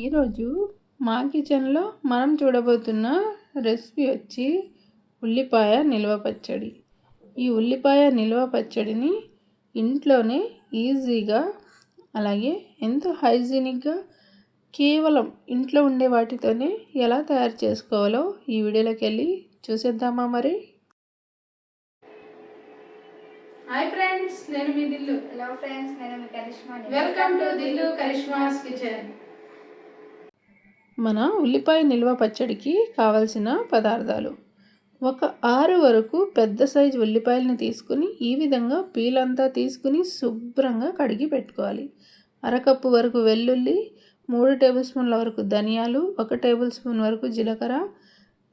ఈరోజు మా కిచెన్లో మనం చూడబోతున్న రెసిపీ వచ్చి ఉల్లిపాయ నిల్వ పచ్చడి. ఈ ఉల్లిపాయ నిల్వ పచ్చడిని ఇంట్లోనే ఈజీగా అలాగే ఎంతో హైజీనిక్గా కేవలం ఇంట్లో ఉండే వాటితోనే ఎలా తయారు చేసుకోవాలో ఈ వీడియోలోకి వెళ్ళి చూసేద్దామా మరి? హాయ్ ఫ్రెండ్స్ నేను మీ దిల్లు. హలో ఫ్రెండ్స్ నేను మీ Karishma welcome to Dillu Karishma's kitchen. మన ఉల్లిపాయ నిల్వ పచ్చడికి కావలసిన పదార్థాలు. ఒక ఆరు వరకు పెద్ద సైజు ఉల్లిపాయలను తీసుకుని ఈ విధంగా పీలంతా తీసుకుని శుభ్రంగా కడిగి పెట్టుకోవాలి. అరకప్పు వరకు వెల్లుల్లి మూడు టేబుల్ స్పూన్ల వరకు ధనియాలు ఒక టేబుల్ స్పూన్ వరకు జీలకర్ర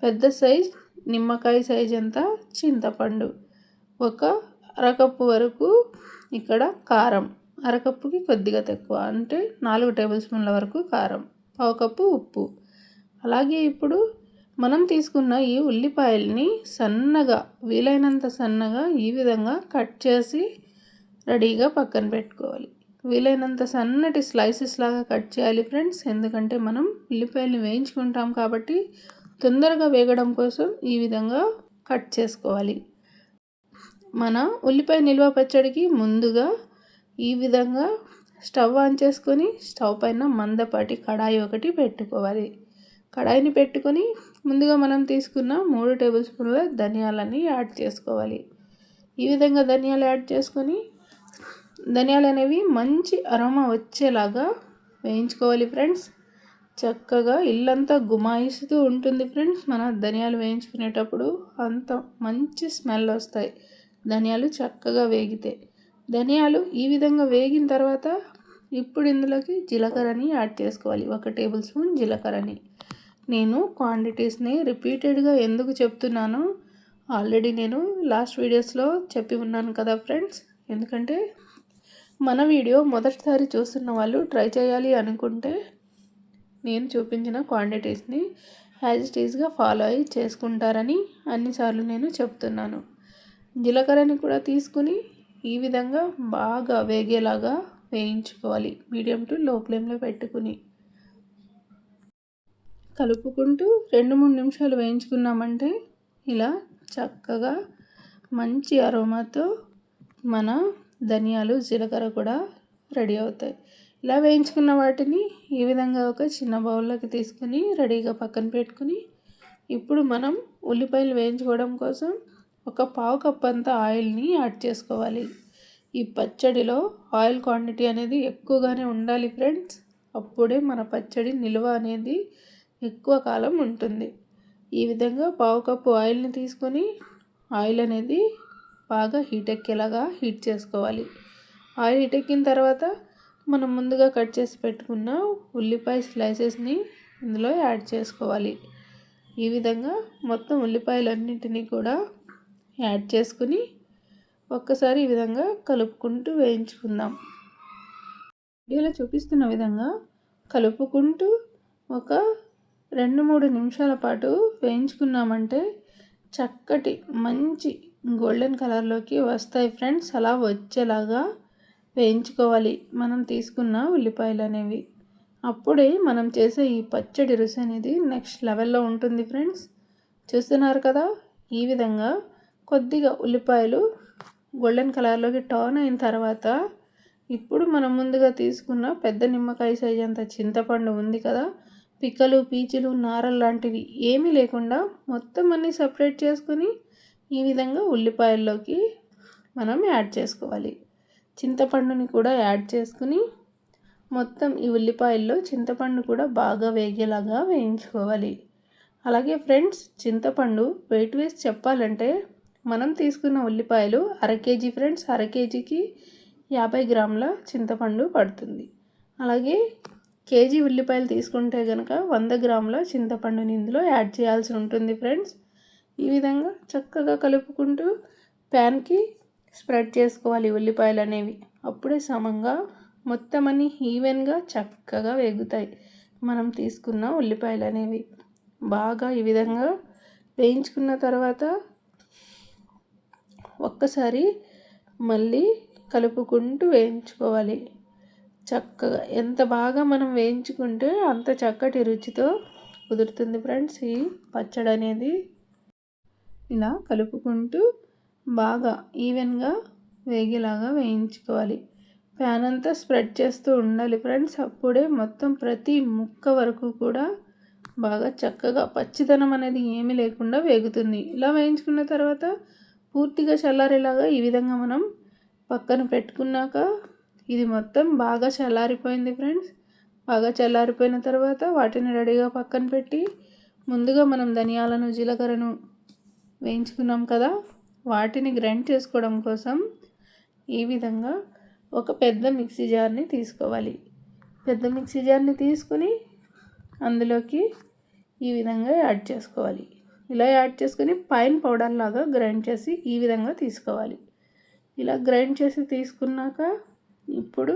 పెద్ద సైజ్ నిమ్మకాయ సైజ్ అంతా చింతపండు ఒక అరకప్పు వరకు ఇక్కడ కారం. అరకప్పుకి కొద్దిగా తక్కువ అంటే నాలుగు టేబుల్ స్పూన్ల వరకు కారం. పావు కప్పు ఉప్పు. అలాగే ఇప్పుడు మనం తీసుకున్న ఈ ఉల్లిపాయల్ని సన్నగా వీలైనంత సన్నగా ఈ విధంగా కట్ చేసి రెడీగా పక్కన పెట్టుకోవాలి. వీలైనంత సన్నటి స్లైసెస్ లాగా కట్ చేయాలి ఫ్రెండ్స్. ఎందుకంటే మనం ఉల్లిపాయలు వేయించుకుంటాం కాబట్టి తొందరగా వేగడం కోసం ఈ విధంగా కట్ చేసుకోవాలి. మన ఉల్లిపాయ నిల్వ పచ్చడికి ముందుగా ఈ విధంగా స్టవ్ ఆన్ చేసుకొని స్టవ్ పైన మందపాటి కడాయి ఒకటి పెట్టుకోవాలి. కడాయిని పెట్టుకొని ముందుగా మనం తీసుకున్న మూడు టేబుల్ స్పూన్ల ధనియాలని యాడ్ చేసుకోవాలి. ఈ విధంగా ధనియాలు యాడ్ చేసుకొని ధనియాలు అనేవి మంచి అరోమా వచ్చేలాగా వేయించుకోవాలి ఫ్రెండ్స్. చక్కగా ఇల్లంతా గుమాయిస్తూ ఉంటుంది ఫ్రెండ్స్ మన ధనియాలు వేయించుకునేటప్పుడు. అంత మంచి స్మెల్ వస్తాయి ధనియాలు చక్కగా వేగితే. ధనియాలు ఈ విధంగా వేగిన తర్వాత ఇప్పుడు ఇందులోకి జీలకర్రని యాడ్ చేసుకోవాలి. ఒక టేబుల్ స్పూన్ జీలకర్రని. నేను క్వాంటిటీస్ని రిపీటెడ్గా ఎందుకు చెప్తున్నానో ఆల్రెడీ నేను లాస్ట్ వీడియోస్లో చెప్పి ఉన్నాను కదా ఫ్రెండ్స్. ఎందుకంటే మన వీడియో మొదటిసారి చూస్తున్న వాళ్ళు ట్రై చేయాలి అనుకుంటే నేను చూపించిన క్వాంటిటీస్ని యాజ్ ఇట్ ఈజ్గా ఫాలో అయ్యి చేసుకుంటారని అన్నిసార్లు నేను చెప్తున్నాను. జీలకర్రని కూడా తీసుకుని ఈ విధంగా బాగా వేగేలాగా వేయించుకోవాలి. మీడియం టు లో ఫ్లేమ్లో పెట్టుకుని కలుపుకుంటూ రెండు మూడు నిమిషాలు వేయించుకున్నామంటే ఇలా చక్కగా మంచి అరోమాతో మన ధనియాలు జీలకర్ర కూడా రెడీ అవుతాయి. ఇలా వేయించుకున్న వాటిని ఈ విధంగా ఒక చిన్న బౌల్లోకి తీసుకుని రెడీగా పక్కన పెట్టుకుని ఇప్పుడు మనం ఉల్లిపాయలు వేయించుకోవడం కోసం ఒక పావు కప్ అంతా ఆయిల్ని యాడ్ చేసుకోవాలి. ఈ పచ్చడిలో ఆయిల్ క్వాంటిటీ అనేది ఎక్కువగానే ఉండాలి ఫ్రెండ్స్. అప్పుడే మన పచ్చడి నిల్వ అనేది ఎక్కువ కాలం ఉంటుంది. ఈ విధంగా పావు కప్పు ఆయిల్ని తీసుకొని ఆయిల్ అనేది బాగా హీట్ ఎక్కేలాగా హీట్ చేసుకోవాలి. ఆయిల్ హీట్ ఎక్కిన తర్వాత మనం ముందుగా కట్ చేసి పెట్టుకున్న ఉల్లిపాయ స్లైసెస్ని ఇందులో యాడ్ చేసుకోవాలి. ఈ విధంగా మొత్తం ఉల్లిపాయలన్నింటినీ కూడా యాడ్ చేసుకుని ఒక్కసారి ఈ విధంగా కలుపుకుంటూ వేయించుకుందాం. వీడియోలో చూపిస్తున్న విధంగా కలుపుకుంటూ ఒక రెండు మూడు నిమిషాల పాటు వేయించుకున్నామంటే చక్కటి మంచి గోల్డెన్ కలర్లోకి వస్తాయి ఫ్రెండ్స్. అలా వచ్చేలాగా వేయించుకోవాలి. మనం తీసుకున్న ఉల్లిపాయలు అనేవి. అప్పుడే మనం చేసే ఈ పచ్చడి రుచి అనేది నెక్స్ట్ లెవెల్లో ఉంటుంది ఫ్రెండ్స్. చూస్తున్నారు కదా? ఈ విధంగా కొద్దిగా ఉల్లిపాయలు గోల్డెన్ కలర్లోకి టర్న్ అయిన తర్వాత ఇప్పుడు మనం ముందుగా తీసుకున్న పెద్ద నిమ్మకాయ సైజ్ అంత చింతపండు ఉంది కదా. పిక్కలు పీచులు నారలు లాంటివి ఏమీ లేకుండా మొత్తం అన్నీ సపరేట్ చేసుకొని ఈ విధంగా ఉల్లిపాయల్లోకి మనం యాడ్ చేసుకోవాలి. చింతపండుని కూడా యాడ్ చేసుకుని మొత్తం ఈ ఉల్లిపాయల్లో చింతపండు కూడా బాగా వేగేలాగా వేయించుకోవాలి. అలాగే ఫ్రెండ్స్ చింతపండు వెయిట్ వేసి చెప్పాలంటే మనం తీసుకున్న ఉల్లిపాయలు అర కేజీ ఫ్రెండ్స్ అర కేజీకి యాభై గ్రాముల చింతపండు పడుతుంది. అలాగే కేజీ ఉల్లిపాయలు తీసుకుంటే కనుక వంద గ్రాముల చింతపండుని ఇందులో యాడ్ చేయాల్సి ఉంటుంది ఫ్రెండ్స్. ఈ విధంగా చక్కగా కలుపుకుంటూ ప్యాన్కి స్ప్రెడ్ చేసుకోవాలి ఉల్లిపాయలు అనేవి. అప్పుడే సమంగా మొత్తం అన్ని ఈవెన్గా చక్కగా వేగుతాయి. మనం తీసుకున్న ఉల్లిపాయలు అనేవి. బాగా ఈ విధంగా వేయించుకున్న తర్వాత ఒక్కసారి మళ్ళీ కలుపుకుంటూ వేయించుకోవాలి. చక్కగా ఎంత బాగా మనం వేయించుకుంటే అంత చక్కటి రుచితో కుదురుతుంది ఫ్రెండ్స్. ఈ పచ్చడి అనేది ఇలా కలుపుకుంటూ బాగా ఈవెన్గా వేగేలాగా వేయించుకోవాలి. ప్యాన్ అంతా స్ప్రెడ్ చేస్తూ ఉండాలి ఫ్రెండ్స్. అప్పుడే మొత్తం ప్రతి ముక్క వరకు కూడా బాగా చక్కగా పచ్చిదనం అనేది ఏమీ లేకుండా వేగుతుంది. ఇలా వేయించుకున్న తర్వాత పూర్తిగా చల్లారేలాగా ఈ విధంగా మనం పక్కన పెట్టుకున్నాక ఇది మొత్తం బాగా చల్లారిపోయింది ఫ్రెండ్స్. బాగా చల్లారిపోయిన తర్వాత వాటిని రెడీగా పక్కన పెట్టి ముందుగా మనం ధనియాలను జీలకర్రను వేయించుకున్నాం కదా వాటిని గ్రైండ్ చేసుకోవడం కోసం ఈ విధంగా ఒక పెద్ద మిక్సీ జార్ని తీసుకోవాలి. పెద్ద మిక్సీ జార్ని తీసుకుని అందులోకి ఈ విధంగా యాడ్ చేసుకోవాలి. ఇలా యాడ్ చేసుకొని పైన పౌడర్ లాగా గ్రైండ్ చేసి ఈ విధంగా తీసుకోవాలి. ఇలా గ్రైండ్ చేసి తీసుకున్నాక ఇప్పుడు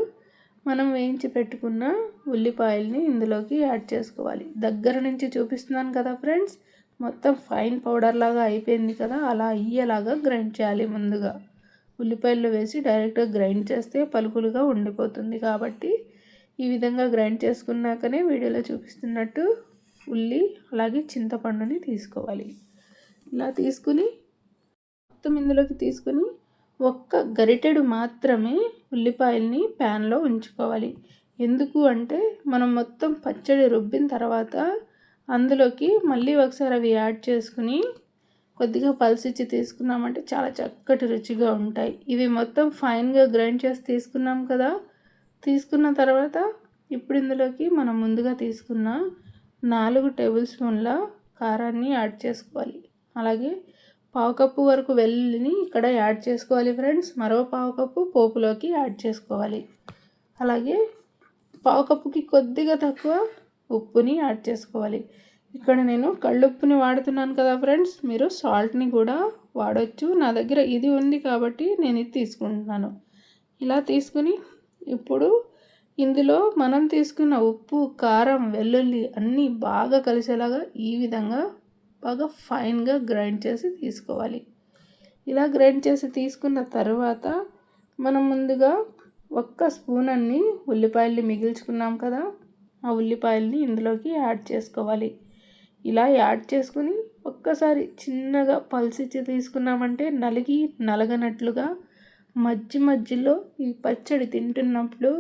మనం వేయించి పెట్టుకున్న ఉల్లిపాయల్ని ఇందులోకి యాడ్ చేసుకోవాలి. దగ్గర నుంచి చూపిస్తున్నాను కదా ఫ్రెండ్స్ మొత్తం ఫైన్ పౌడర్ లాగా అయిపోయింది కదా అలా అయ్యేలాగా గ్రైండ్ చేయాలి ముందుగా. ఉల్లిపాయలు వేసి డైరెక్ట్గా గ్రైండ్ చేస్తే పలుకులుగా ఉండిపోతుంది కాబట్టి ఈ విధంగా గ్రైండ్ చేసుకున్నాకనే వీడియోలో చూపిస్తున్నట్టు ఉల్లి అలాగే చింతపండుని తీసుకోవాలి. ఇలా తీసుకుని మొత్తం ఇందులోకి తీసుకుని ఒక్క గరిటెడు మాత్రమే ఉల్లిపాయల్ని ప్యాన్లో ఉంచుకోవాలి. ఎందుకు అంటే మనం మొత్తం పచ్చడి రుబ్బిన తర్వాత అందులోకి మళ్ళీ ఒకసారి అవి యాడ్ చేసుకుని కొద్దిగా పల్సిచ్చి తీసుకున్నామంటే చాలా చక్కటి రుచిగా ఉంటాయి. ఇవి మొత్తం ఫైన్గా గ్రైండ్ చేసి తీసుకున్నాం కదా. తీసుకున్న తర్వాత ఇప్పుడు ఇందులోకి మనం ముందుగా తీసుకున్న నాలుగు టేబుల్ స్పూన్ల కారాన్ని యాడ్ చేసుకోవాలి. అలాగే పావు కప్పు వరకు వెల్లుల్లిని ఇక్కడ యాడ్ చేసుకోవాలి ఫ్రెండ్స్. మరో పావు కప్పు పోపులోకి యాడ్ చేసుకోవాలి. అలాగే పావు కప్పుకి కొద్దిగా తక్కువ ఉప్పుని యాడ్ చేసుకోవాలి. ఇక్కడ నేను కళ్ళుప్పుని వాడుతున్నాను కదా ఫ్రెండ్స్. మీరు సాల్ట్ని కూడా వాడచ్చు. నా దగ్గర ఇది ఉంది కాబట్టి నేను ఇది తీసుకుంటున్నాను. ఇలా తీసుకుని ఇప్పుడు ఇందులో మనం తీసుకున్న ఉప్పు కారం వెల్లుల్లి అన్నీ బాగా కలిసేలాగా ఈ విధంగా బాగా ఫైన్గా గ్రైండ్ చేసి తీసుకోవాలి. ఇలా గ్రైండ్ చేసి తీసుకున్న తర్వాత మనం ముందుగా ఒక్క స్పూన్ అన్ని ఉల్లిపాయల్ని మిగిల్చుకున్నాం కదా ఆ ఉల్లిపాయల్ని ఇందులోకి యాడ్ చేసుకోవాలి. ఇలా యాడ్ చేసుకుని ఒక్కసారి చిన్నగా పల్సిచ్చి తీసుకున్నామంటే నలిగి నలగనట్లుగా మధ్య మధ్యలో ఈ పచ్చడి తింటున్నప్పుడు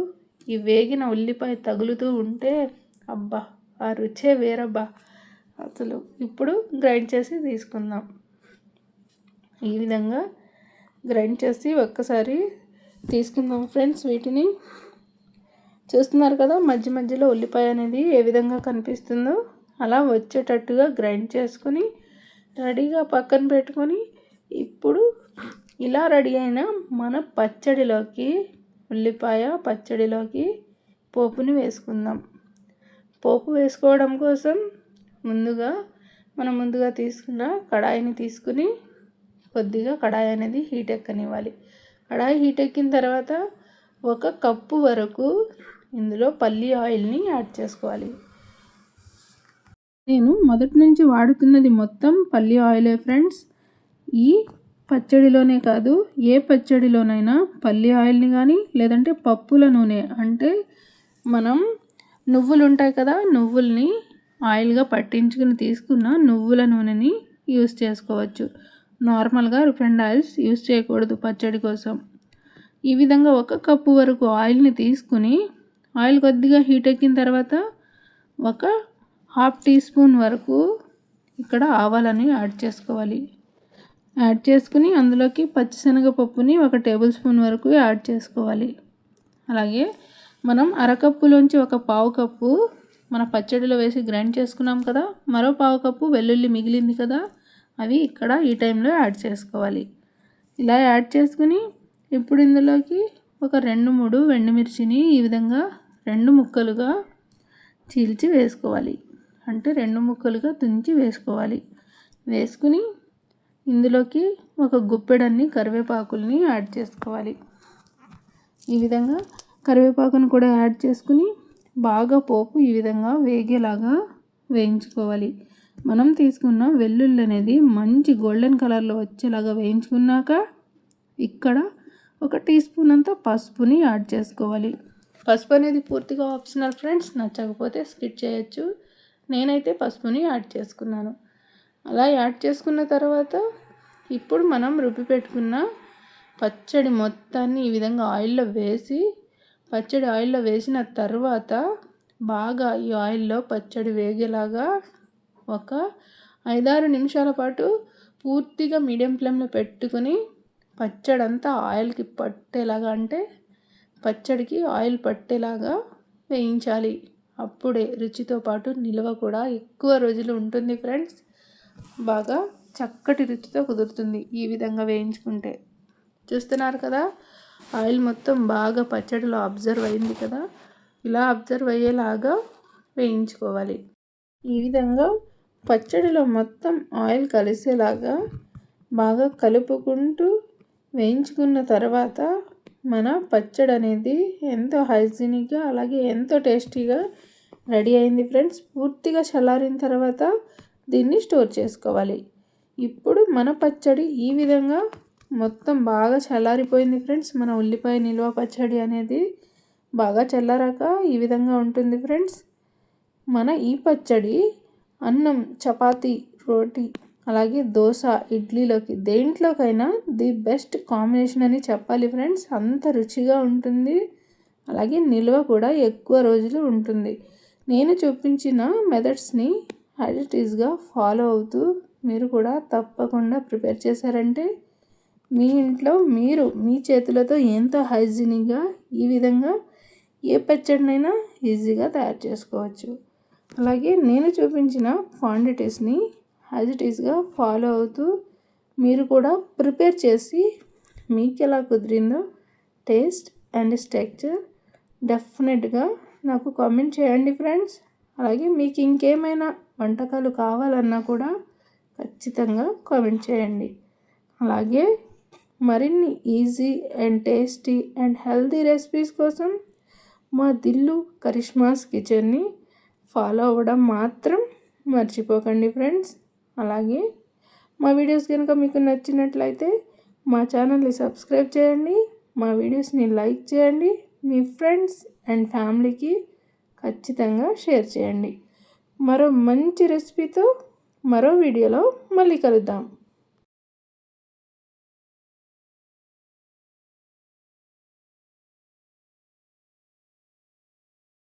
ఈ వేగిన ఉల్లిపాయ తగులుతూ ఉంటే అబ్బా ఆ రుచే వేరబ్బా. అసలు ఇప్పుడు గ్రైండ్ చేసి తీసుకుందాం. ఈ విధంగా గ్రైండ్ చేసి ఒక్కసారి తీసుకుందాం ఫ్రెండ్స్ వీటిని. చూస్తున్నారు కదా మధ్య మధ్యలో ఉల్లిపాయ అనేది ఏ విధంగా కనిపిస్తుందో అలా వచ్చేటట్టుగా గ్రైండ్ చేసుకొని రెడీగా పక్కన పెట్టుకొని ఇప్పుడు ఇలా రెడీ అయిన మన పచ్చడిలోకి ఉల్లిపాయ పచ్చడిలోకి పోపుని వేసుకుందాం. పోపు వేసుకోవడం కోసం ముందుగా మనం ముందుగా తీసుకున్న కడాయిని తీసుకుని కొద్దిగా కడాయి అనేది హీట్ ఎక్కనివ్వాలి. కడాయి హీట్ ఎక్కిన తర్వాత ఒక కప్పు వరకు ఇందులో పల్లి ఆయిల్ని యాడ్ చేసుకోవాలి. నేను మొదటి నుంచి వాడుతున్నది మొత్తం పల్లి ఆయిలే ఫ్రెండ్స్. ఈ పచ్చడిలోనే కాదు ఏ పచ్చడిలోనైనా పల్లి ఆయిల్ని కానీ లేదంటే పప్పుల నూనె అంటే మనం నువ్వులు ఉంటాయి కదా నువ్వుల్ని ఆయిల్గా పట్టించుకుని తీసుకున్న నువ్వుల నూనెని యూస్ చేసుకోవచ్చు. నార్మల్గా రిఫైండ్ ఆయిల్స్ యూస్ చేయకూడదు పచ్చడి కోసం. ఈ విధంగా ఒక కప్పు వరకు ఆయిల్ని తీసుకుని ఆయిల్ కొద్దిగా హీట్ ఎక్కిన తర్వాత ఒక హాఫ్ టీ స్పూన్ వరకు ఇక్కడ ఆవాలని యాడ్ చేసుకోవాలి. యాడ్ చేసుకుని అందులోకి పచ్చిశనగపప్పుని ఒక టేబుల్ స్పూన్ వరకు యాడ్ చేసుకోవాలి. అలాగే మనం అరకప్పులోంచి ఒక పావు కప్పు మన పచ్చడిలో వేసి గ్రైండ్ చేసుకున్నాం కదా మరో పావు కప్పు వెల్లుల్లి మిగిలింది కదా అవి ఇక్కడ ఈ టైంలో యాడ్ చేసుకోవాలి. ఇలా యాడ్ చేసుకుని ఇప్పుడు ఇందులోకి ఒక రెండు మూడు వెండిమిర్చిని ఈ విధంగా రెండు ముక్కలుగా చీల్చి వేసుకోవాలి. అంటే రెండు ముక్కలుగా తుంచి వేసుకోవాలి. వేసుకుని ఇందులోకి ఒక గుప్పెడన్ని కరివేపాకుల్ని యాడ్ చేసుకోవాలి. ఈ విధంగా కరివేపాకును కూడా యాడ్ చేసుకుని బాగా పోపు ఈ విధంగా వేగేలాగా వేయించుకోవాలి. మనం తీసుకున్న వెల్లుల్లి అనేది మంచి గోల్డెన్ కలర్లో వచ్చేలాగా వేయించుకున్నాక ఇక్కడ ఒక టీ స్పూన్ అంతా పసుపుని యాడ్ చేసుకోవాలి. పసుపు అనేది పూర్తిగా ఆప్షనల్ ఫ్రెండ్స్ నచ్చకపోతే స్కిప్ చేయొచ్చు. నేనైతే పసుపుని యాడ్ చేసుకున్నాను. అలా యాడ్ చేసుకున్న తర్వాత ఇప్పుడు మనం రుబ్బి పెట్టుకున్న పచ్చడి మొత్తాన్ని ఈ విధంగా ఆయిల్లో వేసి పచ్చడి ఆయిల్లో వేసిన తర్వాత బాగా ఈ ఆయిల్లో పచ్చడి వేగేలాగా ఒక ఐదారు నిమిషాల పాటు పూర్తిగా మీడియం ఫ్లేమ్లో పెట్టుకుని పచ్చడి అంతా ఆయిల్కి పట్టేలాగా అంటే పచ్చడికి ఆయిల్ పట్టేలాగా వేయించాలి. అప్పుడే రుచితో పాటు నిల్వ కూడా ఎక్కువ రోజులు ఉంటుంది ఫ్రెండ్స్. బాగా చక్కటి రుచితో కుదురుతుంది ఈ విధంగా వేయించుకుంటే. చూస్తున్నారు కదా ఆయిల్ మొత్తం బాగా పచ్చడిలో అబ్జర్వ్ అయింది కదా ఇలా అబ్జర్వ్ అయ్యేలాగా వేయించుకోవాలి. ఈ విధంగా పచ్చడిలో మొత్తం ఆయిల్ కలిసేలాగా బాగా కలుపుకుంటూ వేయించుకున్న తర్వాత మన పచ్చడి అనేది ఎంతో హైజీనిక్గా అలాగే ఎంతో టేస్టీగా రెడీ అయింది ఫ్రెండ్స్. పూర్తిగా చల్లారిన తర్వాత దీన్ని స్టోర్ చేసుకోవాలి. ఇప్పుడు మన పచ్చడి ఈ విధంగా మొత్తం బాగా చల్లారిపోయింది ఫ్రెండ్స్. మన ఉల్లిపాయ నిల్వ పచ్చడి అనేది బాగా చల్లారాక ఈ విధంగా ఉంటుంది ఫ్రెండ్స్. మన ఈ పచ్చడి అన్నం చపాతి రోటీ అలాగే దోశ ఇడ్లీలోకి దేంట్లోకైనా ది బెస్ట్ కాంబినేషన్ అని చెప్పాలి ఫ్రెండ్స్. అంత రుచిగా ఉంటుంది. అలాగే నిల్వ కూడా ఎక్కువ రోజులు ఉంటుంది. నేను చూపించిన మెథడ్స్ని యాజిటీస్గా ఫాలో అవుతూ మీరు కూడా తప్పకుండా ప్రిపేర్ చేశారంటే మీ ఇంట్లో మీరు మీ చేతులతో ఎంతో హైజీనిక్గా ఈ విధంగా ఏ పచ్చడినైనా ఈజీగా తయారు చేసుకోవచ్చు. అలాగే నేను చూపించిన క్వాంటిటీస్ని యాజ్ ఇట్ ఈస్గా ఫాలో అవుతూ మీరు కూడా ప్రిపేర్ చేసి మీకు ఎలా కుదిరిందో టేస్ట్ అండ్ స్ట్రక్చర్ డెఫినెట్గా నాకు కామెంట్ చేయండి ఫ్రెండ్స్. అలాగే మీకు ఇంకేమైనా వంటకాలు కావాలన్నా కూడా ఖచ్చితంగా కామెంట్ చేయండి. అలాగే మరిన్ని easy and tasty and healthy recipes కోసం మా దిల్లు కరిష్మాస్ కిచెన్ని ఫాలో అవ్వడం మాత్రం మర్చిపోకండి ఫ్రెండ్స్. అలాగే మా వీడియోస్ కనుక మీకు నచ్చినట్లయితే మా ఛానల్ని సబ్స్క్రైబ్ చేయండి. మా వీడియోస్ని లైక్ చేయండి. మీ ఫ్రెండ్స్ అండ్ ఫ్యామిలీకి ఖచ్చితంగా షేర్ చేయండి. మరో మంచి రెసిపీతో మరో వీడియోలో మళ్ళీ కలుద్దాం.